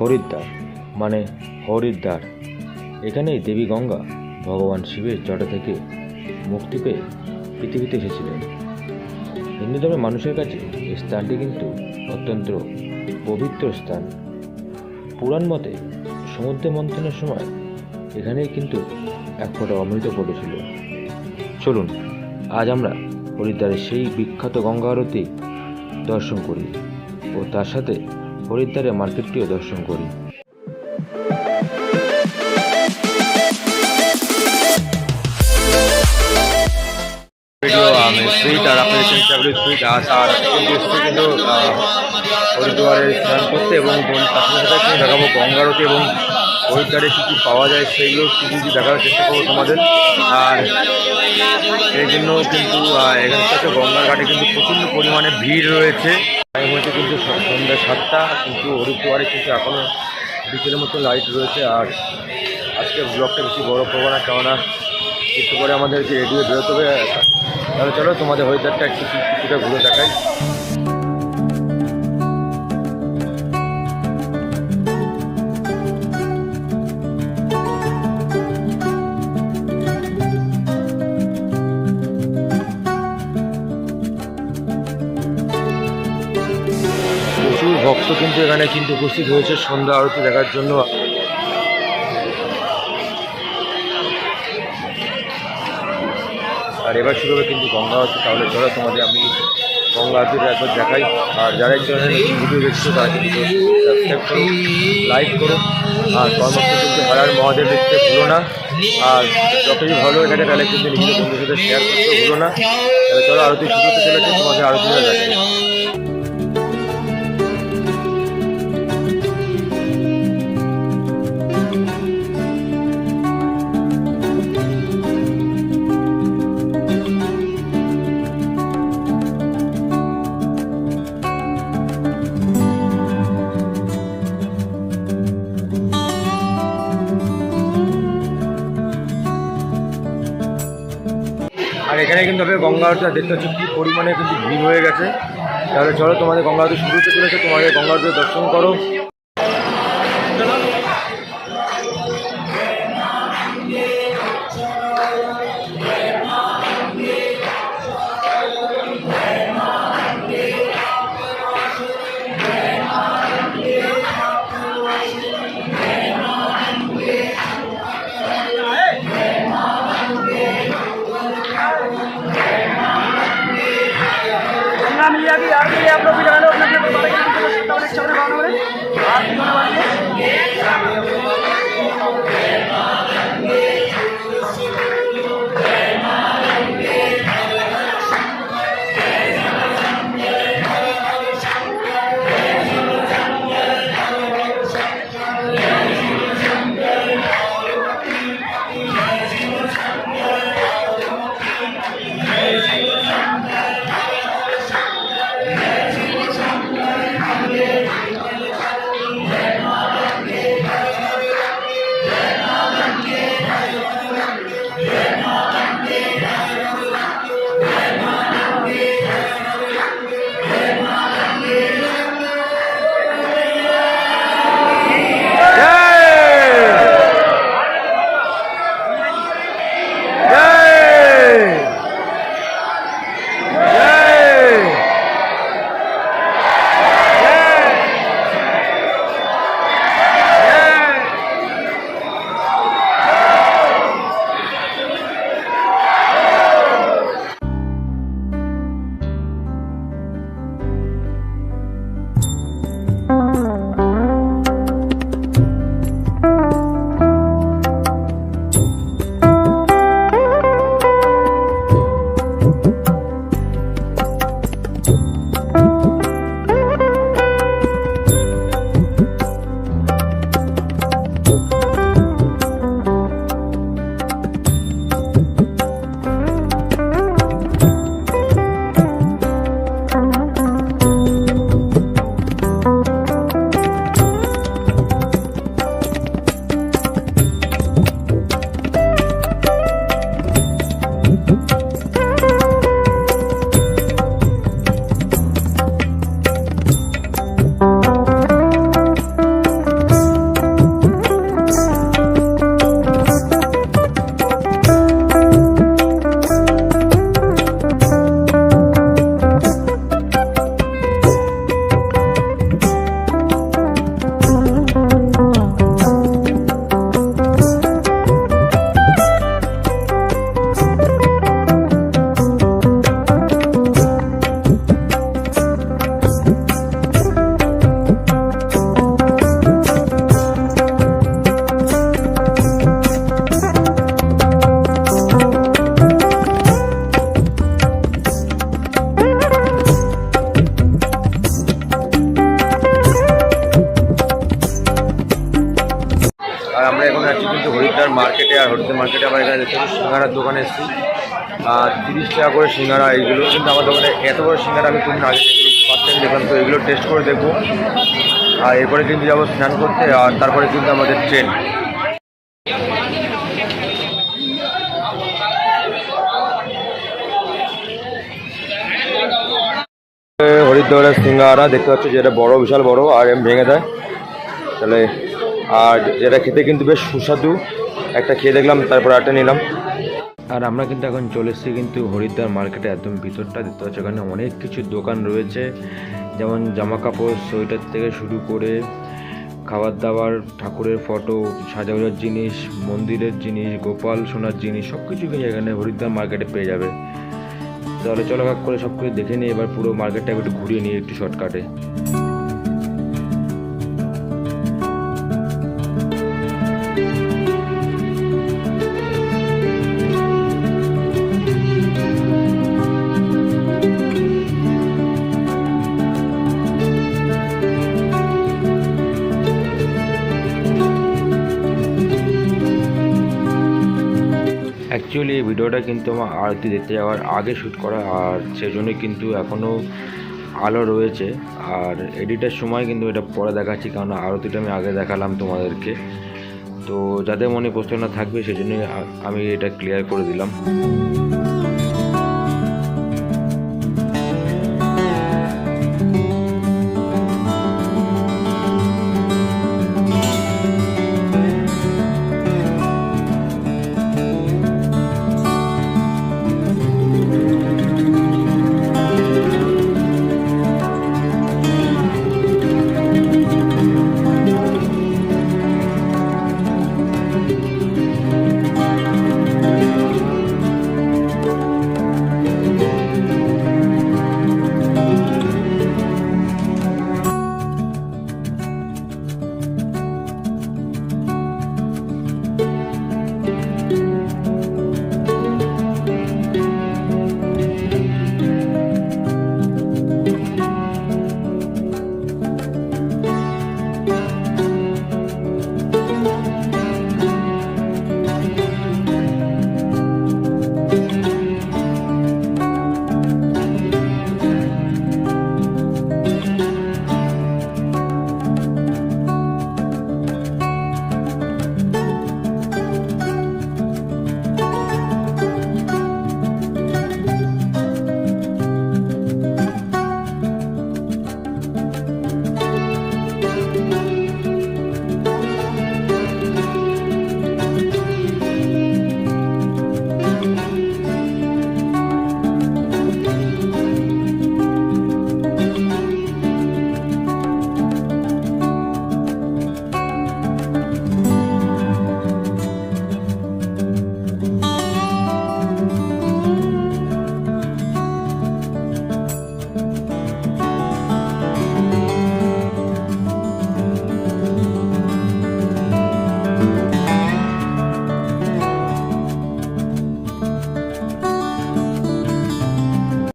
হরিদ্বার মানে হরিদ্বার। এখানেই দেবী গঙ্গা ভগবান শিবের জটা থেকে মুক্তি পেয়ে পৃথিবীতে এসেছিলেন। হিন্দু ধর্মের মানুষের কাছে এই স্থানটি কিন্তু অত্যন্ত পবিত্র স্থান। পুরাণ মতে সমুদ্রে মন্থনের সময় এখানেই কিন্তু এক ফোঁটা অমৃত পড়েছিল। চলুন, আজ আমরা হরিদ্বারের সেই বিখ্যাত গঙ্গা আরতি দর্শন করি ও তার সাথে হরিদ্বারের মার্কেটটিও দর্শন করি। ভিডিও সুইট আর আপনি সুইট আর কিন্তু হরিদ্বারে স্নান করতে এবং দেখাবো গঙ্গারতি এবং হরিদ্বারে কী কী পাওয়া যায় সেইগুলো কিছু কিছু দেখার চেষ্টা করব তোমাদের। আর এই জন্য কিন্তু আহ, এখান থেকে গঙ্গার ঘাটে কিন্তু প্রচণ্ড পরিমাণে ভিড় রয়েছে। কিন্তু সাতটা, কিন্তু হরিদ্বারে কিন্তু এখনও বিকেলের মতো লাইট রয়েছে। আর আজকে ব্লগটা বেশি বড় করব না, কেননা একটু পরে আমাদেরকে রেডিও বেরোতে হবে। তাহলে চলো তোমাদের হরিদ্বারটা একটু কিছুটা ঘুরে দেখাই। ভক্ত কিন্তু এখানে কিন্তু উপস্থিত হয়েছে। সন্ধ্যা আরতি দেখার জন্য। আর এবার শুরু হবে কিন্তু গঙ্গা আরতি তাহলে চলো তোমাদের আমি গঙ্গা আরতিটা একবার দেখাই। আর যারা ধরনের ভিডিও দেখছ, তারা কিন্তু সাবস্ক্রাইব করো লাইক করো। আর কর্মস্থ কিন্তু হারার মহাদেব দেখতে ভুলো না। আর যতই ভালো এখানে তাহলে কিন্তু নিজেদের বন্ধুদের শেয়ার করতে ভুলো না। চলো আরতি শুরু হতে চলেছে। তোমাদের আরতিটা দেখাই। আর এখানে কিন্তু হবে গঙ্গা আরতি দেখতে হচ্ছে কি পরিমাণে কিন্তু ভিড় হয়ে গেছে। তাহলে চলো তোমাদের গঙ্গা আরতি শুরু হতে চলেছে, তোমাদের গঙ্গা আরতি দর্শন করো। আর তিরিশ টাকা করে সিঙ্গারা, এইগুলো। কিন্তু আমার দোকানে এত বড় সিঙ্গারা আমি কোনদিন আগে টাইম দেখলাম, তো এগুলো টেস্ট করে দেখব। আর এরপরে কিন্তু যাব স্নান করতে, আর তারপরে কিন্তু আমাদের ট্রেন হরিদ্বারের সিঙ্গারা, দেখতে পাচ্ছ যেটা বড়, বিশাল বড়, আর এম ভেঙে দেয়। তাহলে, আর যেটা খেতে কিন্তু বেশ সুস্বাদু, একটা খেয়ে দেখলাম, তারপর আটটা নিলাম। আর আমরা কিন্তু এখন চলে এসেছি কিন্তু হরিদ্বার মার্কেটে একদম ভিতরটা দেখতে পাচ্ছি ওখানে অনেক কিছু দোকান রয়েছে, যেমন জামা কাপড় সোয়েটার থেকে শুরু করে খাবার দাবার ঠাকুরের ফটো সাজানোর জিনিস, মন্দিরের জিনিস, গোপাল সোনার জিনিস সব কিছু কিন্তু এখানে হরিদ্বার মার্কেটে পেয়ে যাবে। তাহলে চলো কাক করে সব কিছু দেখে নিই, এবার পুরো মার্কেটটা একটু ঘুরিয়ে নিই একটু শর্টকাটে অ্যাকচুয়ালি এই ভিডিওটা কিন্তু আমার আরতি দেখতে যাওয়ার আগে শ্যুট করা, আর সেজন্য কিন্তু এখনও আলো রয়েছে। আর এডিটের সময় কিন্তু এটা পরে দেখাচ্ছি, কারণ আরতিটা আমি আগে দেখালাম তোমাদেরকে। তো যাদের মনে প্রশ্ন না থাকবে, সেজন্যই আমি এটা ক্লিয়ার করে দিলাম।